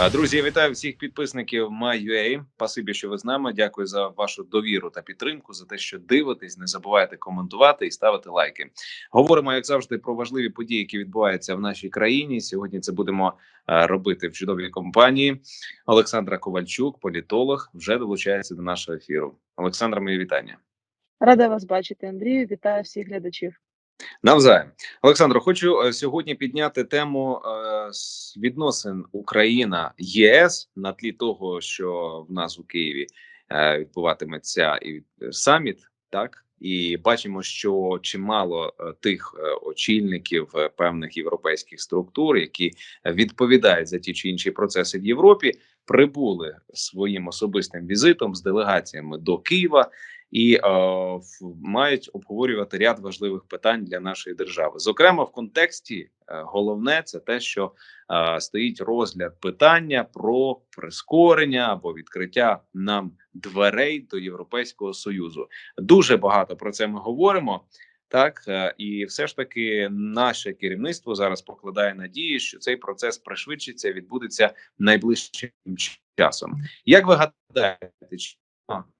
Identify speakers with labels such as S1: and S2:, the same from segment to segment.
S1: Е, Друзі, я вітаю всіх підписників MyUA. Спасибі, що ви з нами. Дякую за вашу довіру та підтримку, за те, що дивитесь. Не забувайте коментувати і ставити лайки. Говоримо, як завжди, про важливі події, які відбуваються в нашій країні. Сьогодні це будемо е, робити в чудовій компанії. Олександра Ковальчук, політолог, вже долучається до нашого ефіру. Олександра, мої вітання.
S2: Рада вас бачити, Андрію. Вітаю всіх глядачів.
S1: Навзаєм, Олександро, хочу е, сьогодні підняти тему е, відносин Україна ЄС на тлі того, що в нас у Києві е, відбуватиметься і саміт, так? І бачимо, що чимало е, тих е, очільників е, певних європейських структур, які е, відповідають за ті чи інші процеси в Європі, прибули своїм особистим візитом з делегаціями до Києва і е, мають обговорювати ряд важливих питань для нашої держави. Зокрема, в контексті е, головне це те, що е, стоїть розгляд питання про прискорення або відкриття нам дверей до Європейського союзу. Дуже багато про це ми говоримо. Так е, і все ж таки наше керівництво зараз покладає надії, що цей процес пришвидшиться, відбудеться найближчим часом. Як ви гадаєте, чи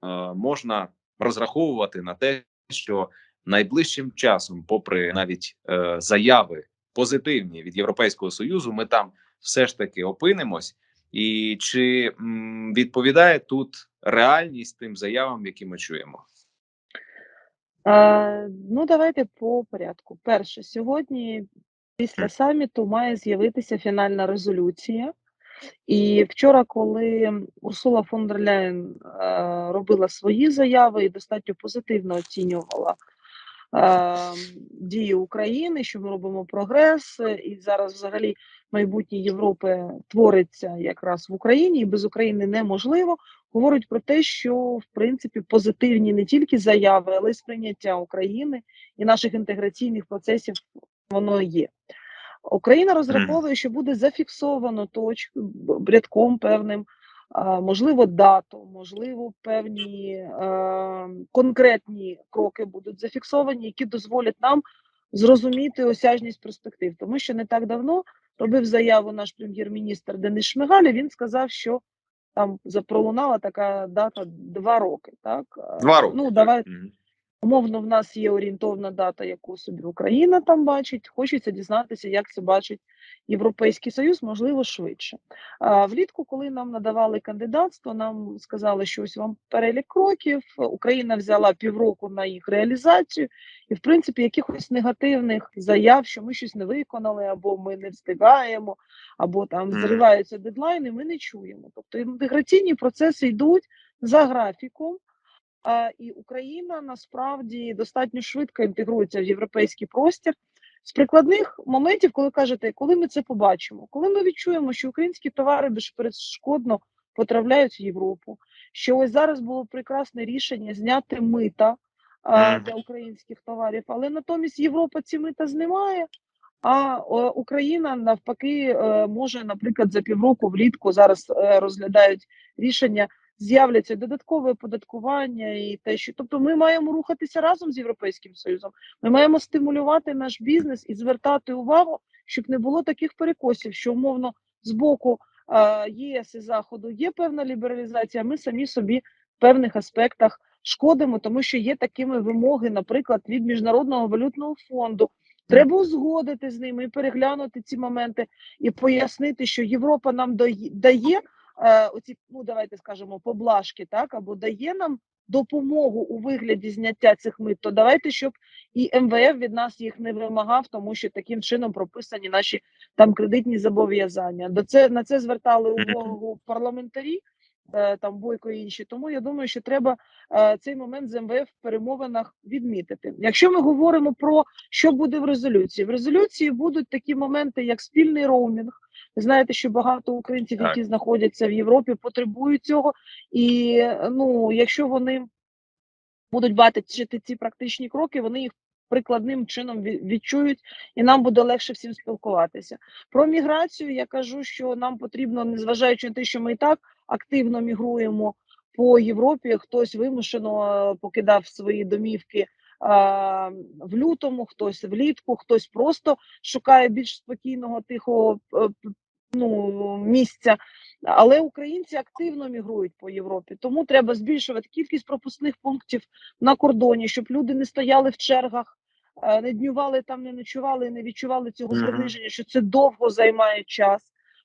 S1: е, можна розраховувати на те, що найближчим часом, попри навіть е, заяви позитивні від Європейського союзу, ми там все ж таки опинимось, і чи м, відповідає тут реальність тим заявам, які ми чуємо?
S2: Е, ну, давайте по порядку. Перше, сьогодні, після саміту, має з'явитися фінальна резолюція. І вчора, коли Урсула фон дер Ляєн е, робила свої заяви і достатньо позитивно оцінювала е, дії України, що ми робимо прогрес, і зараз взагалі майбутнє Європи твориться якраз в Україні, і без України неможливо. Говорить про те, що в принципі позитивні не тільки заяви, але й сприйняття України і наших інтеграційних процесів воно є. Україна розраховує, що буде зафіксовано точку рядком певним, можливо, дату, можливо, певні е, конкретні кроки будуть зафіксовані, які дозволять нам зрозуміти осяжність перспектив. Тому що не так давно робив заяву наш прем'єр-міністр Денис Шмигаль. і Він сказав, що там запролунала така дата два роки. Так Е,
S1: Два роки.
S2: Ну давай. Умовно, в нас є орієнтовна дата, яку собі Україна там бачить. Хочеться дізнатися, як це бачить Європейський Союз, можливо, швидше. А, влітку, коли нам надавали кандидатство, нам сказали, що ось вам перелік кроків. Україна взяла півроку на їх реалізацію, і в принципі якихось негативних заяв, що ми щось не виконали, або ми не встигаємо, або там зриваються дедлайни. Ми не чуємо. Тобто інтеграційні процеси йдуть за графіком. І Україна насправді достатньо швидко інтегрується в європейський простір. З прикладних моментів, коли кажете, коли ми це побачимо, коли ми відчуємо, що українські товари безперешкодно потрапляють в Європу, що ось зараз було прекрасне рішення зняти мита а, для українських товарів, але натомість Європа ці мита знімає. А о, Україна навпаки е, може, наприклад, за півроку влітку зараз е, розглядають рішення з'являться додаткове оподаткування і те, що тобто ми маємо рухатися разом з Європейським Союзом. Ми маємо стимулювати наш бізнес і звертати увагу, щоб не було таких перекосів, що умовно з боку єС і заходу є певна лібералізація. Ми самі собі в певних аспектах шкодимо, тому що є такими вимоги, наприклад, від міжнародного валютного фонду. Треба узгодити з ними і переглянути ці моменти і пояснити, що Європа нам дає- оці, ну давайте скажемо, поблажки, так або дає нам допомогу у вигляді зняття цих мит, то давайте, щоб і МВФ від нас їх не вимагав, тому що таким чином прописані наші там кредитні зобов'язання. До це на це звертали увагу парламентарі. е, Там бойко і інші, тому я думаю, що треба е, цей момент з МВФ в перемовинах відмітити. Якщо ми говоримо про що буде в резолюції, в резолюції будуть такі моменти, як спільний роумінг, ви знаєте, що багато українців, які знаходяться в Європі, потребують цього. І ну, якщо вони будуть бачити ці практичні кроки, вони їх прикладним чином відчують, і нам буде легше всім спілкуватися. Про міграцію я кажу, що нам потрібно, незважаючи на те, що ми і так активно мігруємо по Європі, хтось вимушено е, покидав свої домівки. В лютому, хтось влітку, хтось просто шукає більш спокійного, тихого е, ну, місця. Але українці активно мігрують по Європі, тому треба збільшувати кількість пропускних пунктів на кордоні, щоб люди не стояли в чергах, е, не днювали там, не ночували, не відчували цього
S1: Мгм.
S2: приниження, що це довго займає час.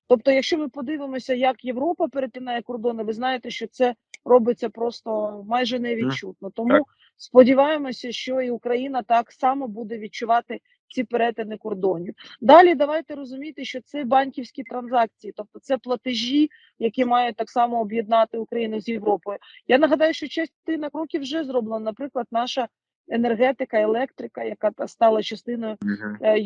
S2: Тобто, якщо ми подивимося, як Європа перетинає кордони, ви знаєте, що це робиться просто майже невідчутно. Тому
S1: Так.
S2: Сподіваємося, що і Україна так само буде відчувати ці перетини кордонів. Далі давайте розуміти, що це банківські транзакції, тобто це платежі, які мають так само об'єднати Україну з Європою. Я нагадаю, що частина кроків вже зроблена. Наприклад, наша енергетика, електрика, яка та стала частиною е,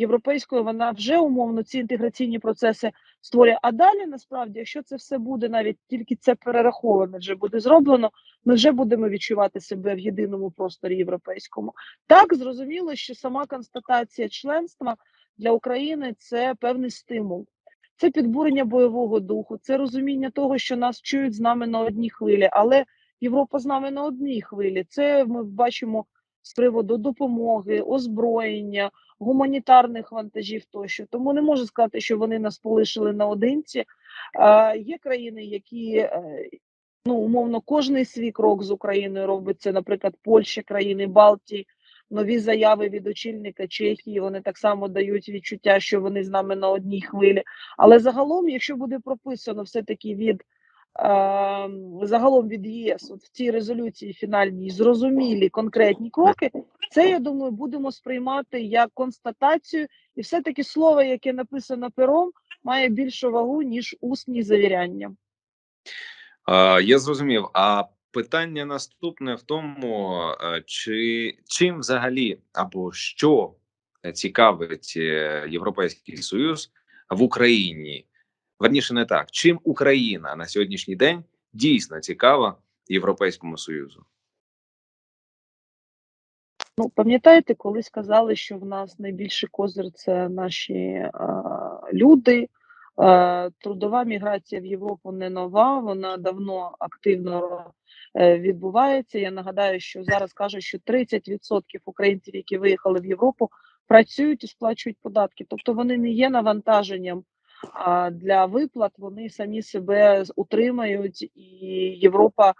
S2: вона вже умовно ці інтеграційні процеси створює. А далі насправді, якщо це все буде, навіть тільки це перераховане вже буде зроблено, ми вже будемо відчувати себе в єдиному просторі європейському. Так зрозуміло, що сама констатація членства для України це певний стимул. Це підбурення бойового духу, це розуміння того, що нас чують з нами на одній хвилі, але Європа з нами на одній хвилі. Це ми бачимо з приводу допомоги, озброєння, гуманітарних вантажів тощо. Тому не можу сказати, що вони нас полишили наодинці. Е, є країни, які е, ну умовно кожний свій крок з Україною робить це, наприклад, Польща, країни Балтії. Нові заяви від очільника Чехії вони так само дають відчуття, що вони з нами на одній хвилі. Але загалом, якщо буде прописано все таки від загалом від ЄС, от в цій резолюції фінальній зрозумілі конкретні кроки, це я думаю, будемо сприймати як констатацію, і все таки слово, яке написано пером, має більшу вагу ніж усні завіряння.
S1: Я зрозумів. А питання наступне в тому, е, чи чим взагалі або що цікавить е, Європейський Союз в Україні? Верніше, не так. Чим Україна на сьогоднішній день дійсно цікава Європейському Союзу?
S2: Ну, пам'ятаєте, коли сказали, що в нас найбільший козир це наші е, люди. Е, трудова міграція в Європу не нова, вона давно активно е, відбувається. Я нагадаю, що зараз кажуть, що 30% українців, які виїхали в Європу, працюють і сплачують податки. Тобто вони не є навантаженням для виплат, вони самі себе утримають, і Європа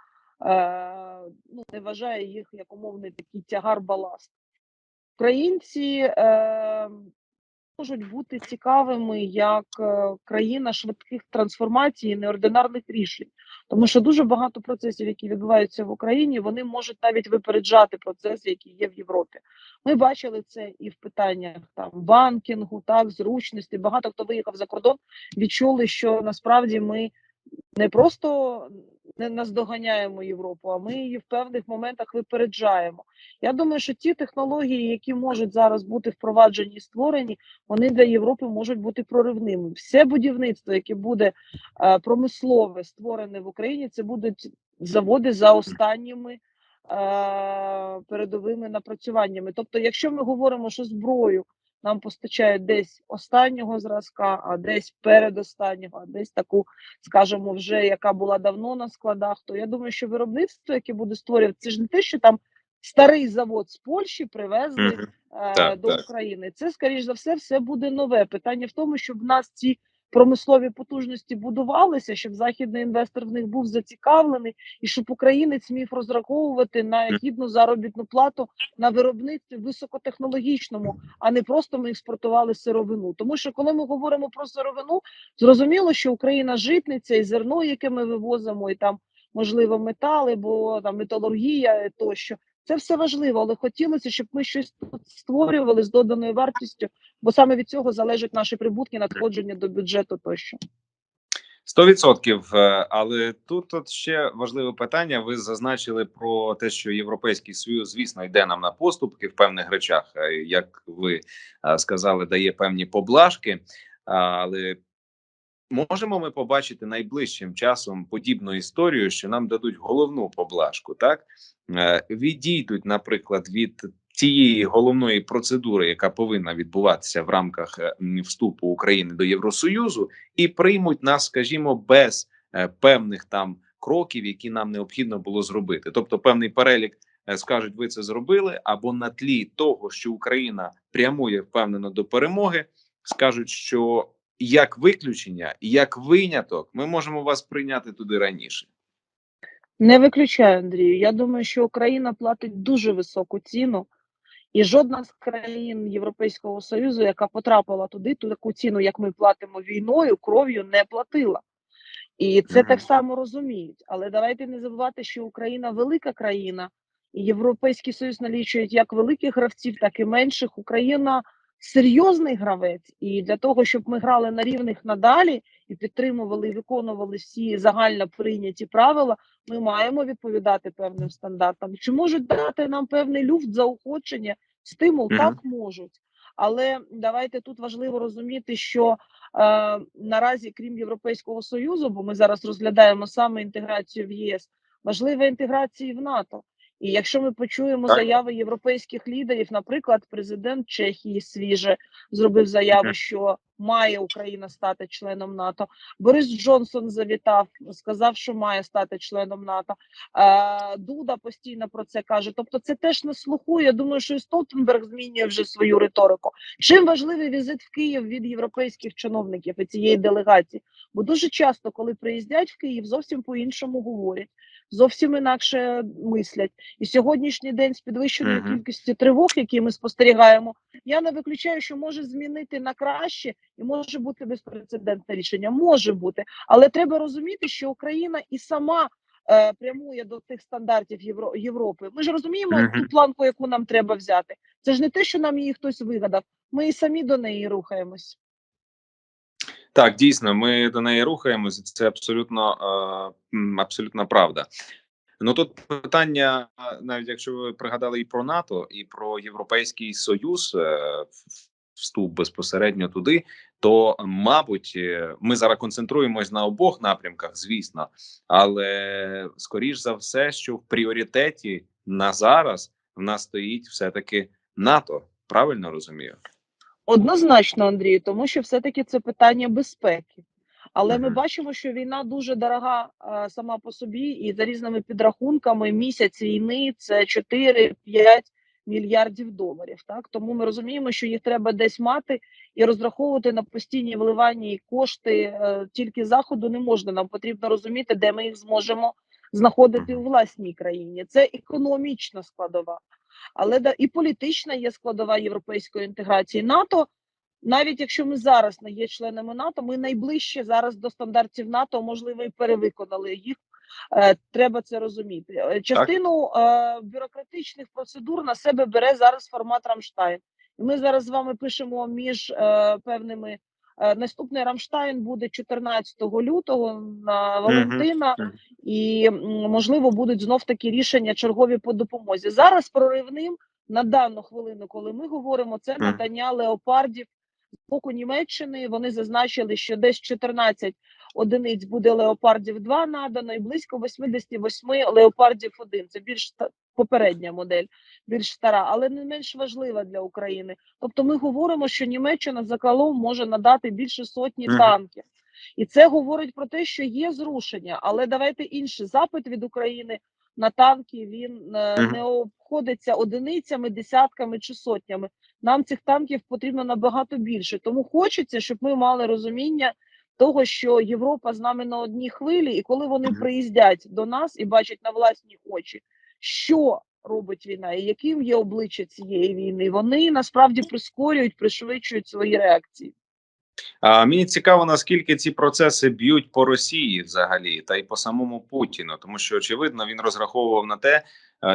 S2: е, ну, не вважає їх як умовний такий тягар баласт. Українці е, можуть бути цікавими як е, країна швидких трансформацій і неординарних рішень, тому що дуже багато процесів, які відбуваються в Україні, вони можуть навіть випереджати процеси, які є в Європі. Ми бачили це і в питаннях там банкінгу, так зручності. Багато хто виїхав за кордон, відчули, що насправді ми не просто не наздоганяємо Європу, а ми її в певних моментах випереджаємо. Я думаю, що ті технології, які можуть зараз бути впроваджені і створені, вони для Європи можуть бути проривними. Все будівництво, яке буде е, промислове створене в Україні, це будуть заводи за останніми е, передовими напрацюваннями. Тобто, якщо ми говоримо, що зброю нам постачають десь останнього зразка, а десь передостаннього, а десь таку, скажімо, вже яка була давно на складах, то я думаю, що виробництво, яке буде створювати, це ж не те, що там старий завод з Польщі привезли
S1: Мгм.
S2: е,
S1: Так,
S2: до
S1: так.
S2: України. Це, скоріш за все, все буде нове. Питання в тому, щоб в нас ці промислові потужності будувалися, щоб західний інвестор в них був зацікавлений, і щоб українець міг розраховувати на гідну заробітну плату на виробництві високотехнологічному, а не просто ми експортували сировину. Тому що коли ми говоримо про сировину, зрозуміло, що Україна житниця і зерно, яке ми вивозимо, і там можливо метали, бо там металургія тощо. Це все важливо, але хотілося, щоб ми щось тут створювали з доданою вартістю, бо саме від цього залежать наші прибутки, надходження до бюджету тощо.
S1: Сто відсотків, е, але тут от ще важливе питання. Ви зазначили про те, що Європейський Союз, звісно, йде нам на поступки в певних речах, е, як ви е, сказали, дає певні поблажки. Але можемо ми побачити найближчим часом подібну історію, що нам дадуть головну поблажку, так Е, відійдуть, наприклад, від тієї головної процедури, яка повинна відбуватися в рамках е, вступу України до Євросоюзу, і приймуть нас, скажімо, без е, певних там кроків, які нам необхідно було зробити. Тобто, певний перелік скажуть, ви це зробили, або на тлі того, що Україна прямує впевнено до перемоги, скажуть, що як виключення, як виняток, ми можемо вас прийняти туди раніше.
S2: Не виключаю, Андрію. Я думаю, що Україна платить дуже високу ціну, і жодна з країн Європейського Союзу, яка потрапила туди, ту таку ціну, як ми платимо війною, кров'ю, не платила. І це так само розуміють. Але давайте не забувати, що Україна велика країна, і Європейський Союз налічує як великих гравців, так і менших. Україна серйозний гравець, і для того, щоб ми грали на рівних надалі і підтримували і виконували всі загально прийняті правила, ми маємо відповідати певним стандартам. Чи можуть дати нам певний люфт заохочення, стимул?
S1: Мгм.
S2: Так можуть. Але давайте тут важливо розуміти, що е, наразі, крім Європейського союзу, бо ми зараз розглядаємо саме інтеграцію в ЄС, важлива інтеграція в НАТО. І якщо ми почуємо
S1: Так.
S2: заяви європейських лідерів, наприклад, президент Чехії свіже зробив заяву, що має Україна стати членом НАТО. Борис Джонсон завітав, сказав, що має стати членом НАТО. Е, Дуда постійно про це каже. Тобто, це теж на слуху. Я думаю, що і Столтенберг змінює вже свою риторику. Чим важливий візит в Київ від європейських чиновників і цієї делегації? Бо дуже часто, коли приїздять в Київ, зовсім по-іншому говорять, зовсім інакше мислять. І сьогоднішній день з підвищеною кількістю тривог, які ми спостерігаємо, я не виключаю, що може змінити на краще і може бути безпрецедентне рішення. Може бути, але треба розуміти, що Україна і сама. е, Прямує до тих стандартів Євро Європи. Ми ж розуміємо
S1: Мгм.
S2: ту планку, яку нам треба взяти. Це ж не те, що нам її хтось вигадав. Ми і самі до неї рухаємось.
S1: Так, дійсно, ми до неї рухаємося. Це абсолютно, е, абсолютно правда. Ну тут питання, навіть якщо ви пригадали і про НАТО, і про Європейський Союз, е, вступ безпосередньо туди, то мабуть, е, ми зараз концентруємось на обох напрямках, звісно, але скоріш за все, що в пріоритеті на зараз в нас стоїть все таки НАТО. Правильно розумію?
S2: Однозначно, Андрію, тому що все-таки це питання безпеки. Але ми бачимо, що війна дуже дорога сама по собі, і за різними підрахунками місяць війни це 4-5 мільярдів доларів. Так тому ми розуміємо, що їх треба десь мати і розраховувати на постійні вливання і кошти е, тільки заходу не можна. Нам потрібно розуміти, де ми їх зможемо знаходити у власній країні. Це економічна складова, але да і політична є складова європейської інтеграції. НАТО навіть якщо ми зараз не є членами НАТО, ми найближче зараз до стандартів НАТО, можливо, і перевиконали їх. Е, треба це розуміти. Е, Частину е, бюрократичних процедур на себе бере зараз формат Рамштайн. Ми зараз з вами пишемо між певними. Е, наступний Рамштайн буде 14 лютого на Валентина,
S1: Мгм.
S2: і можливо будуть знов такі рішення чергові по допомозі. Зараз проривним на дану хвилину, коли ми говоримо, це надання леопардів з боку Німеччини. Вони зазначили, що десь 14 одиниць буде леопардів 2 надано, і близько 88 леопардів 1. Це більш попередня модель, більш стара, але не менш важлива для України. Тобто, ми говоримо, що Німеччина загалом може надати більше сотні танків. І це говорить про те, що є зрушення, але давайте інший запит від України на танки він е, не обходиться одиницями, десятками чи сотнями. Нам цих танків потрібно набагато більше. Тому хочеться, щоб ми мали розуміння того, що Європа з нами на одній хвилі, і коли вони приїздять до нас і бачать на власні очі, що робить війна і яким є обличчя цієї війни, вони насправді прискорюють, пришвидшують свої реакції.
S1: А мені цікаво, наскільки ці процеси б'ють по Росії взагалі, та й по самому Путіну, тому що очевидно він розраховував на те,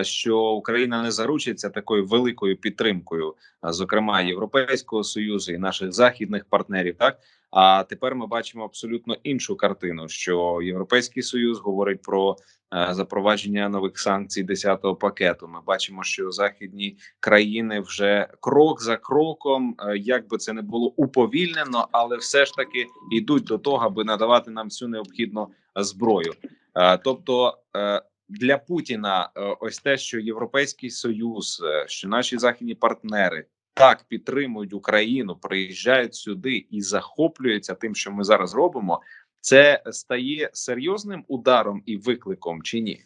S1: що Україна не заручиться такою великою підтримкою, зокрема Європейського союзу і наших західних партнерів. Так а тепер ми бачимо абсолютно іншу картину: що Європейський союз говорить про е, запровадження нових санкцій 10-го пакету. Ми бачимо, що західні країни вже крок за кроком, е, як би це не було уповільнено, але все ж таки йдуть до того, аби надавати нам всю необхідну е, зброю. Е, Тобто е, для Путіна, е, ось те, що Європейський Союз, е, що наші західні партнери так підтримують Україну, приїжджають сюди і захоплюються тим, що ми зараз робимо. Це стає серйозним ударом і викликом чи ні?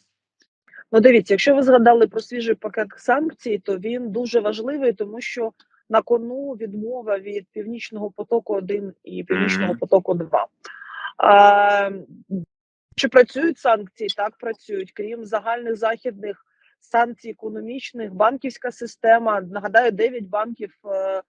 S2: Ну, дивіться, якщо ви згадали про свіжий пакет санкцій, то він дуже важливий, тому що на кону відмова від північного потоку 1 і північного потоку 2. А, чи працюють санкції? Так працюють. Крім загальних західних санкцій економічних, банківська система. Нагадаю, 9 банків е, е,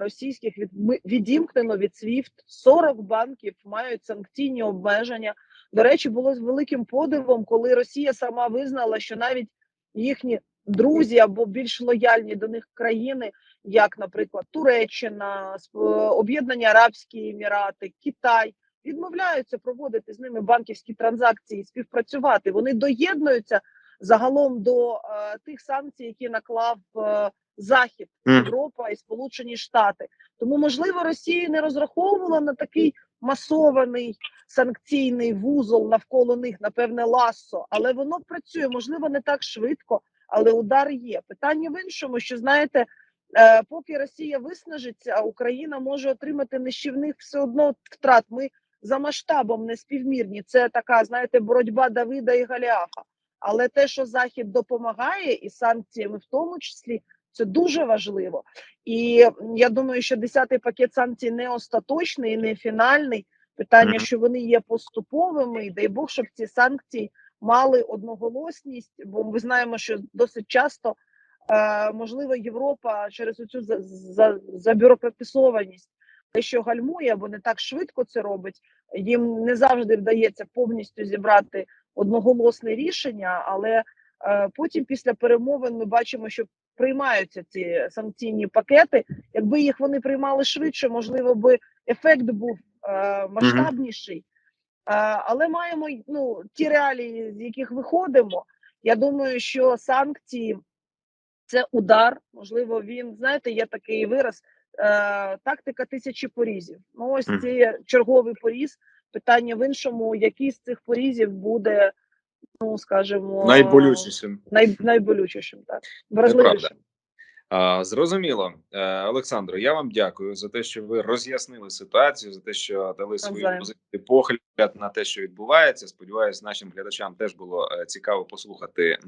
S2: російських від, відімкнено від SWIFT. 40 банків мають санкційні обмеження. До речі, було з великим подивом, коли Росія сама визнала, що навіть їхні друзі або більш лояльні до них країни, як, наприклад, Туреччина, Об'єднані Арабські Емірати, Китай, відмовляються проводити з ними банківські транзакції, співпрацювати. Вони доєднуються загалом до е, тих санкцій, які наклав е, Захід, Європа і Сполучені Штати. Тому, можливо, Росія не розраховувала на такий масований санкційний вузол навколо них, напевне, ласо, але воно працює, можливо, не так швидко, але удар є. Питання в іншому, що знаєте, е, поки Росія виснажиться, Україна може отримати нищівних все одно втрат. Ми за масштабом не співмірні. Це така, знаєте, боротьба Давида і Галіафа. Але те, що Захід допомагає, і санкціями в тому числі, це дуже важливо. І я думаю, що 10-й пакет санкцій не остаточний, і не фінальний. Питання, що вони є поступовими, і дай Бог, щоб ці санкції мали одноголосність, бо ми знаємо, що досить часто е, можливо Європа через цю за, за, забюрократизованість що гальмує, або не так швидко це робить, їм не завжди вдається повністю зібрати одноголосне рішення, але е, потім після перемовин ми бачимо, що приймаються ці санкційні пакети. Якби їх вони приймали швидше, можливо, би ефект був е, масштабніший. Е, але маємо ну, ті реалії, з яких виходимо. Я думаю, що санкції це удар. Можливо, він знаєте, є такий вираз. Е, тактика тисячі порізів. Ну, ось це черговий поріз. Питання в іншому, який з цих порізів буде, ну скажімо,
S1: Найболючішим.
S2: най, найболючішим, так вразливішим.
S1: Зрозуміло, Е, Олександро. Я вам дякую за те, що ви роз'яснили ситуацію, за те, що дали свою
S2: Навзаєм.
S1: погляд на те, що відбувається. Сподіваюсь, нашим глядачам теж було е, цікаво послухати,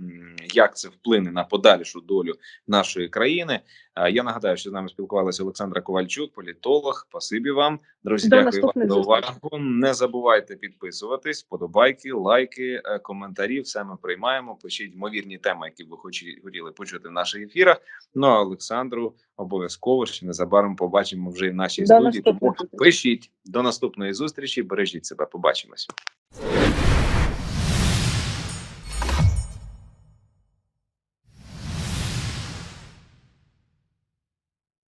S1: як це вплине на подальшу долю нашої країни. Я нагадаю, що з нами спілкувалася Олександра Ковальчук, політолог. Спасибі вам, друзі.
S2: До
S1: дякую вам за увагу. Не забувайте підписуватись, подобайки, лайки, е, коментарі. Все ми приймаємо. Пишіть ймовірні теми, які ви хотіли почути в наших ефірах. Ну Олександру обов'язково ще незабаром побачимо вже і в нашій
S2: До
S1: студії. Тому пишіть до наступної зустрічі. Бережіть себе. Побачимось.